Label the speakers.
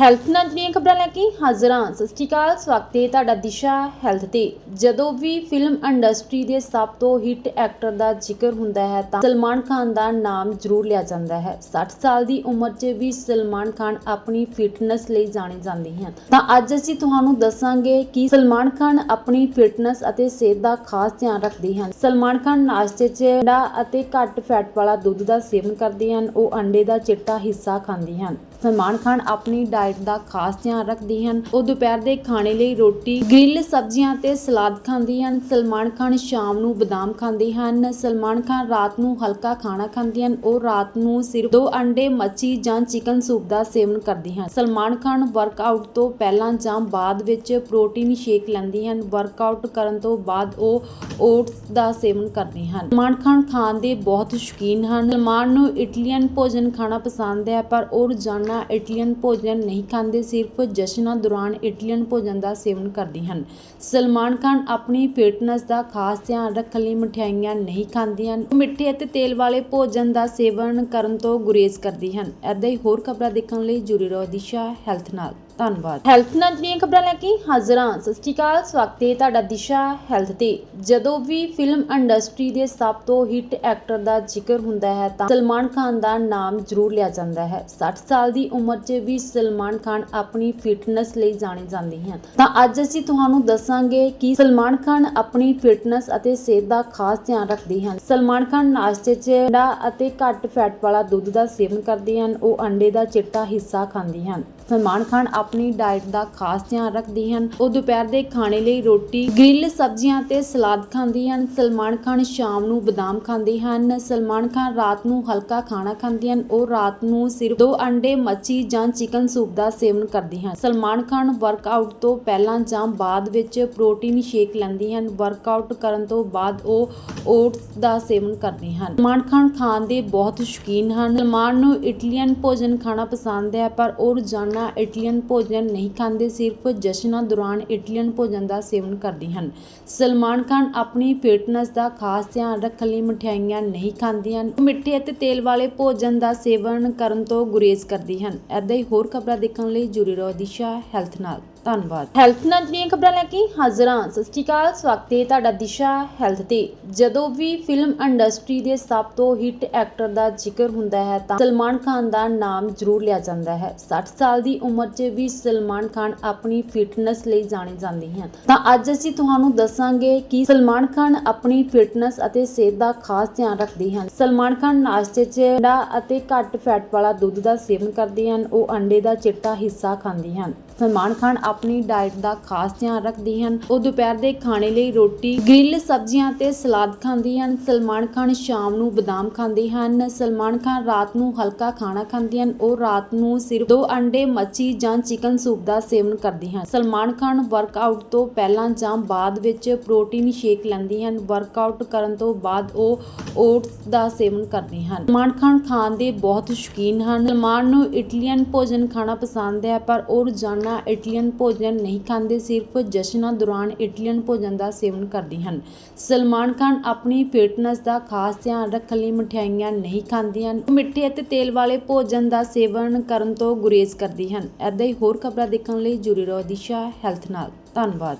Speaker 1: Health ਨਾਲ ਜੁੜੀਆਂ ਖਬਰਾਂ ਲੈ ਕੇ ਹਾਜ਼ਰ ਹਾਂ। ਸਤਿ ਸ਼੍ਰੀ ਅਕਾਲ, ਸਵਾਗਤ ਹੈ ਤੁਹਾਡਾ ਦਿਸ਼ਾ ਹੈਲਥ ਤੇ। ਜਦੋਂ ਵੀ ਫਿਲਮ ਇੰਡਸਟਰੀ ਦੇ ਸਭ ਤੋਂ ਹਿੱਟ ਐਕਟਰ ਦਾ ਜ਼ਿਕਰ ਹੁੰਦਾ ਹੈ, ਤਾਂ ਸਲਮਾਨ ਖਾਨ ਦਾ ਨਾਮ ਜ਼ਰੂਰ ਲਿਆ ਜਾਂਦਾ ਹੈ। 60 ਸਾਲ ਦੀ ਉਮਰ 'ਚ ਵੀ ਸਲਮਾਨ ਖਾਨ ਆਪਣੀ ਫਿਟਨੈਸ ਲਈ ਜਾਣੇ ਜਾਂਦੇ ਹਨ। ਤਾਂ ਅੱਜ ਅਸੀਂ ਤੁਹਾਨੂੰ ਦੱਸਾਂਗੇ ਕਿ ਸਲਮਾਨ ਖਾਨ ਆਪਣੀ ਫਿਟਨੈਸ ਅਤੇ ਸਿਹਤ ਦਾ ਖਾਸ ਧਿਆਨ ਰੱਖਦੇ ਹਨ। ਸਲਮਾਨ ਖਾਨ ਨਾਸ਼ਤੇ 'ਚ ਅੰਡਾ ਅਤੇ ਘੱਟ ਫੈਟ ਵਾਲਾ ਦੁੱਧ ਦਾ ਸੇਵਨ ਕਰਦੇ ਹਨ। ਉਹ ਅੰਡੇ ਦਾ ਚਿੱਟਾ ਹਿੱਸਾ ਖਾਂਦੇ ਹਨ। ਸਲਮਾਨ ਖਾਨ ਆਪਣੀ ਡਾਈਟ ਦਾ ਖਾਸ ਧਿਆਨ ਰੱਖਦੇ ਹਨ। ਉਹ ਦੁਪਹਿਰ ਦੇ ਖਾਣੇ ਲਈ ਰੋਟੀ ਗ੍ਰਿਲ ਸਬਜ਼ੀਆਂ ਤੇ ਸਲਾਦ ਖਾਂਦੇ ਹਨ। ਸਲਮਾਨ ਖਾਨ ਸ਼ਾਮ ਨੂੰ ਬਦਾਮ ਖਾਂਦੇ ਹਨ। ਸਲਮਾਨ ਖਾਨ ਰਾਤ ਨੂੰ ਹਲਕਾ ਖਾਣਾ ਖਾਂਦੇ ਹਨ। ਉਹ ਰਾਤ ਨੂੰ ਸਿਰਫ ਦੋ ਅੰਡੇ, ਮੱਛੀ ਜਾਂ ਚਿਕਨ ਸੂਪ ਦਾ ਸੇਵਨ ਕਰਦੇ ਹਨ। ਸਲਮਾਨ ਖਾਨ ਵਰਕਆਊਟ ਤੋਂ ਪਹਿਲਾਂ ਜਾਂ ਬਾਅਦ ਵਿੱਚ ਪ੍ਰੋਟੀਨ ਸ਼ੇਕ ਲੈਂਦੇ ਹਨ। ਵਰਕਆਊਟ ਕਰਨ ਤੋਂ ਬਾਅਦ ਉਹ ਓਟਸ ਦਾ ਸੇਵਨ ਕਰਦੇ ਹਨ। ਸਲਮਾਨ ਖਾਨ ਖਾਣ ਦੇ ਬਹੁਤ ਸ਼ੌਕੀਨ ਹਨ। ਸਲਮਾਨ ਨੂੰ ਇਟਲੀਅਨ ਭੋਜਨ ਖਾਣਾ ਪਸੰਦ ਹੈ, ਪਰ ਉਹ ਰੋਜ਼ਾਨਾ ਇਟਲੀਅਨ ਭੋਜਨ ਨਹੀਂ ਨਹੀਂ ਖਾਂਦੇ, ਸਿਰਫ ਜਸ਼ਨਾਂ ਦੌਰਾਨ ਇਟਲੀਅਨ ਭੋਜਨ ਦਾ ਸੇਵਨ ਕਰਦੇ ਹਨ। ਸਲਮਾਨ ਖਾਨ ਆਪਣੀ ਫਿਟਨੈਸ ਦਾ ਖਾਸ ਧਿਆਨ ਰੱਖਣ ਲਈ ਮਠਿਆਈਆਂ ਨਹੀਂ ਖਾਂਦੇ ਹਨ। ਮਿੱਠੇ ਅਤੇ ਤੇਲ ਵਾਲੇ ਭੋਜਨ ਦਾ ਸੇਵਨ ਕਰਨ ਤੋਂ ਗੁਰੇਜ਼ ਕਰਦੇ ਹਨ। ਐਦਾਂ ਹੀ ਹੋਰ ਖਬਰਾਂ ਦੇਖਣ ਲਈ ਜੁੜੇ ਰਹੋ ਦਿਸ਼ਾ ਹੈਲਥ ਨਾਲ। ਧੰਨਵਾਦ। ਹੈਲਥ ਨਾਲ ਜੁੜੀਆਂ ਖਬਰਾਂ ਲੈ ਕੇ ਹਾਜ਼ਰ ਹਾਂ। ਸਤਿ ਸ਼੍ਰੀ ਅਕਾਲ, ਸਵਾਗਤ ਹੈ ਤੁਹਾਡਾ ਦਿਸ਼ਾ ਹੈਲਥ ਤੇ। ਜਦੋਂ ਵੀ ਫਿਲਮ ਇੰਡਸਟਰੀ ਦੇ ਸਭ ਤੋਂ ਹਿੱਟ ਐਕਟਰ ਦਾ ਜ਼ਿਕਰ ਹੁੰਦਾ ਹੈ ਤਾਂ ਸਲਮਾਨ ਖਾਨ ਦਾ ਨਾਮ ਜ਼ਰੂਰ ਲਿਆ ਜਾਂਦਾ ਹੈ। 60 ਸਾਲ ਦੀ ਉਮਰ 'ਚ ਵੀ ਸਲਮਾਨ ਖਾਨ ਆਪਣੀ ਫਿਟਨੈਸ ਲਈ ਜਾਣੇ ਜਾਂਦੇ ਹਨ। ਤਾਂ ਅੱਜ ਅਸੀਂ ਤੁਹਾਨੂੰ ਦੱਸਾਂਗੇ ਕਿ ਸਲਮਾਨ ਖਾਨ ਆਪਣੀ ਫਿਟਨੈਸ ਅਤੇ ਸਿਹਤ ਦਾ ਖਾਸ ਧਿਆਨ ਰੱਖਦੇ ਹਨ। ਸਲਮਾਨ ਖਾਨ ਨਾਸ਼ਤੇ 'ਚ ਅੰਡਾ ਅਤੇ ਘੱਟ ਫੈਟ ਵਾਲਾ ਦੁੱਧ ਦਾ ਸੇਵਨ ਕਰਦੇ ਹਨ। ਉਹ ਅੰਡੇ ਦਾ ਚਿੱਟਾ ਹਿੱਸਾ ਖਾਂਦੇ ਹਨ। ਸਲਮਾਨ ਖਾਨ ਆਪਣੀ ਡਾਈਟ ਦਾ ਖਾਸ ਧਿਆਨ ਰੱਖਦੇ ਹਨ। ਉਹ ਦੁਪਹਿਰ ਦੇ ਖਾਣੇ ਲਈ ਰੋਟੀ, ਗ੍ਰਿਲ ਸਬਜ਼ੀਆਂ ਤੇ ਸਲਾਦ ਖਾਂਦੇ ਹਨ। ਸਲਮਾਨ ਖਾਨ ਸ਼ਾਮ ਨੂੰ ਬਦਾਮ ਖਾਂਦੇ ਹਨ। ਸਲਮਾਨ ਖਾਨ ਰਾਤ ਨੂੰ ਹਲਕਾ ਖਾਣਾ ਖਾਂਦੇ ਹਨ। ਉਹ ਰਾਤ ਨੂੰ ਸਿਰਫ ਦੋ ਅੰਡੇ, ਮੱਛੀ ਜਾਂ ਚਿਕਨ ਸੂਪ ਦਾ ਸੇਵਨ ਕਰਦੇ ਹਨ। ਸਲਮਾਨ ਖਾਨ ਵਰਕਆਊਟ ਤੋਂ ਪਹਿਲਾਂ ਜਾਂ ਬਾਅਦ ਵਿੱਚ ਪ੍ਰੋਟੀਨ ਸ਼ੇਕ ਲੈਂਦੇ ਹਨ। ਵਰਕਆਊਟ ਕਰਨ ਤੋਂ ਬਾਅਦ ਉਹ ਓਟਸ ਦਾ ਸੇਵਨ ਕਰਦੇ ਹਨ। ਸਲਮਾਨ ਖਾਨ ਖਾਣ ਦੇ ਬਹੁਤ ਸ਼ੌਕੀਨ ਹਨ। ਸਲਮਾਨ ਨੂੰ ਇਟਲੀਅਨ ਭੋਜਨ ਖਾਣਾ ਪਸੰਦ ਹੈ, ਪਰ ਉਹ ਰੋਜ਼ਾਨਾ ਇਟਲੀਅਨ ਭੋਜਨ ਨਹੀਂ ਖਾਂਦੇ, ਸਿਰਫ ਜਸ਼ਨਾਂ ਦੌਰਾਨ ਇਟਲੀਅਨ ਭੋਜਨ ਦਾ ਸੇਵਨ ਕਰਦੇ ਹਨ। ਸਲਮਾਨ ਖਾਨ ਆਪਣੀ ਫਿਟਨੈਸ ਦਾ ਖਾਸ ਧਿਆਨ ਰੱਖਣ ਲਈ ਮਠਿਆਈਆਂ ਨਹੀਂ ਖਾਂਦੇ ਹਨ ਮਿੱਠੇ ਅਤੇ ਤੇਲ ਵਾਲੇ ਭੋਜਨ ਦਾ ਸੇਵਨ ਕਰਨ ਤੋਂ ਗੁਰੇਜ਼ ਕਰਦੇ ਹਨ। ਐਦਾਂ ਹੀ ਹੋਰ ਖਬਰਾਂ ਦੇਖਣ ਲਈ ਜੁੜੇ ਰਹੋ ਦਿਸ਼ਾ ਹੈਲਥ ਨਾਲ। ਧੰਨਵਾਦ। ਹੈਲਥ ਨਾਲ ਜੁੜੀਆਂ ਖਬਰਾਂ ਲੈ ਕੇ ਹਾਜ਼ਰ ਹਾਂ। ਸਤਿ ਸ਼੍ਰੀ ਅਕਾਲ, ਸਵਾਗਤ ਹੈ ਤੁਹਾਡਾ ਦਿਸ਼ਾ ਹੈਲਥ ਤੇ। ਜਦੋਂ ਵੀ ਫਿਲਮ ਇੰਡਸਟਰੀ ਦੇ ਸਭ ਤੋਂ ਹਿੱਟ ਐਕਟਰ ਦਾ ਜ਼ਿਕਰ ਹੁੰਦਾ ਹੈ ਤਾਂ ਸਲਮਾਨ ਖਾਨ ਦਾ ਨਾਮ ਜ਼ਰੂਰ ਲਿਆ ਜਾਂਦਾ ਹੈ। 60 ਸਾਲ ਦੀ ਉਮਰ 'ਚ ਵੀ ਸਲਮਾਨ ਖਾਨ ਆਪਣੀ ਫਿਟਨੈਸ ਲਈ ਜਾਣੇ ਜਾਂਦੇ ਹਨ। ਤਾਂ ਅੱਜ ਅਸੀਂ ਤੁਹਾਨੂੰ ਦੱਸਾਂਗੇ ਕਿ ਸਲਮਾਨ ਖਾਨ ਆਪਣੀ ਫਿਟਨੈਸ ਅਤੇ ਸਿਹਤ ਦਾ ਖਾਸ ਧਿਆਨ ਰੱਖਦੇ ਹਨ। ਸਲਮਾਨ ਖਾਨ ਨਾਸ਼ਤੇ 'ਚ ਅੰਡਾ ਅਤੇ ਘੱਟ ਫੈਟ ਵਾਲਾ ਦੁੱਧ ਦਾ ਸੇਵਨ ਕਰਦੇ ਹਨ। ਉਹ ਅੰਡੇ ਦਾ ਚਿੱਟਾ ਹਿੱਸਾ ਖਾਂਦੇ ਹਨ। ਸਲਮਾਨ ਖਾਨ ਆਪਣੀ ਡਾਈਟ ਦਾ ਖਾਸ ਧਿਆਨ ਰੱਖਦੇ ਹਨ। ਉਹ ਦੁਪਹਿਰ ਦੇ ਖਾਣੇ ਲਈ ਰੋਟੀ, ਗ੍ਰਿਲ ਸਬਜ਼ੀਆਂ ਤੇ ਸਲਾਦ ਖਾਂਦੇ ਹਨ। ਸਲਮਾਨ ਖਾਨ ਸ਼ਾਮ ਨੂੰ ਬਦਾਮ ਖਾਂਦੇ ਹਨ। ਸਲਮਾਨ ਖਾਨ ਰਾਤ ਨੂੰ ਹਲਕਾ ਖਾਣਾ ਖਾਂਦੇ ਹਨ। ਉਹ ਰਾਤ ਨੂੰ ਸਿਰਫ ਦੋ ਅੰਡੇ, ਮੱਛੀ ਜਾਂ ਚਿਕਨ ਸੂਪ ਦਾ ਸੇਵਨ ਕਰਦੇ ਹਨ। ਸਲਮਾਨ ਖਾਨ ਵਰਕਆਊਟ ਤੋਂ ਪਹਿਲਾਂ ਜਾਂ ਬਾਅਦ ਵਿੱਚ ਪ੍ਰੋਟੀਨ ਸ਼ੇਕ ਲੈਂਦੇ ਹਨ। ਵਰਕਆਊਟ ਕਰਨ ਤੋਂ ਬਾਅਦ ਉਹ ਓਟਸ ਦਾ ਸੇਵਨ ਕਰਦੇ ਹਨ। ਸਲਮਾਨ ਖਾਨ ਖਾਣ ਦੇ ਬਹੁਤ ਸ਼ੌਕੀਨ ਹਨ। ਸਲਮਾਨ ਨੂੰ ਇਟਲੀਅਨ ਭੋਜਨ ਖਾਣਾ ਪਸੰਦ ਹੈ, ਪਰ ਉਹ ਰੋਜ਼ਾਨਾ ਇਟਲੀਅਨ ਭੋਜਨ ਨਹੀਂ ਖਾਂਦੇ, ਸਿਰਫ ਜਸ਼ਨਾਂ ਦੌਰਾਨ ਇਟਲੀਅਨ ਭੋਜਨ ਦਾ ਸੇਵਨ ਕਰਦੇ ਹਨ। ਸਲਮਾਨ ਖਾਨ ਆਪਣੀ ਫਿਟਨੈਸ ਦਾ ਖਾਸ ਧਿਆਨ ਰੱਖਣ ਲਈ ਮਠਿਆਈਆਂ ਨਹੀਂ ਖਾਂਦੇ ਹਨ ਮਿੱਠੇ ਅਤੇ ਤੇਲ ਵਾਲੇ ਭੋਜਨ ਦਾ ਸੇਵਨ ਕਰਨ ਤੋਂ ਗੁਰੇਜ਼ ਕਰਦੇ ਹਨ। ਐਦਾਂ ਹੀ ਹੋਰ ਖਬਰਾਂ ਦੇਖਣ ਲਈ ਜੁੜੇ ਰਹੋ ਦਿਸ਼ਾ ਹੈਲਥ ਨਾਲ। ਧੰਨਵਾਦ।